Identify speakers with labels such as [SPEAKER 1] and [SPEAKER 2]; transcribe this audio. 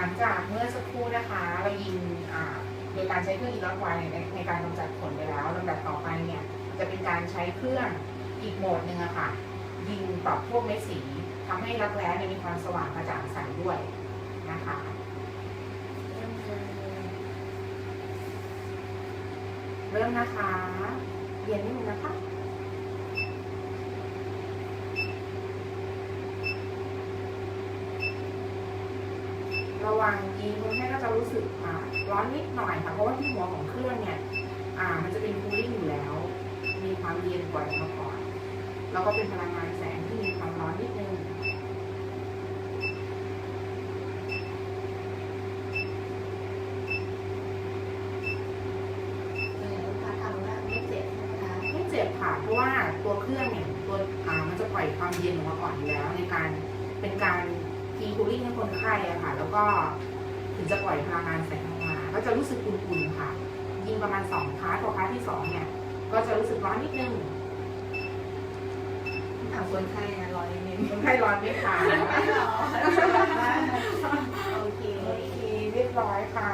[SPEAKER 1] หลังจากเมื่อสักครู่นะคะเรายิงโดยการใช้เครื่องอีล็อกไวในในการกำจัดขนไปแล้วลำดับต่อไปเนี่ยจะเป็นการใช้เครื่องอีกโหมดหนึ่งอะค่ะ ยิงปรับพวกเม็ดสีทำให้รักแร้มีความสว่างกระจ่างใสด้วยนะคะเริ่มนะคะเย็นนิดนึงนะคะ ระหว่างยิงคนไข้ก็จะรู้สึกอ่าร้อนนิดหน่อยค่ะ เพราะว่าที่หัวของเครื่องเนี่ยอ่ามันจะเป็นคูลิ่งอยู่แล้ว มีความเย็นกว่าเมื่อก่อน แล้วก็เป็นพลังงานแสงที่มีความร้อนนิดนึงไม่เจ็บค่ะเพราะว่าตัวเครื่องเนี่ยตัวอ่ามันจะปล่อยความเย็นออกมาก่อนอยู่แล้วในการเป็นการทีคู ลิ่งให้คนไข้อะค่ะ แล้วก็ถึงจะปล่อยพลังงานแสงออกมา ก็จะรู้สึกอุ่นๆค่ะ ยิงประมาณสองคาร์ทพอคาร์ทที่สองเนี่ย ก็จะรู้สึกร้อนนิดนึง
[SPEAKER 2] ถามคนไข้ร้อนนิดนึง
[SPEAKER 1] คนไข้ร้อนไหมคะ
[SPEAKER 2] โอเค โอเค เรียบร้อยค่ะ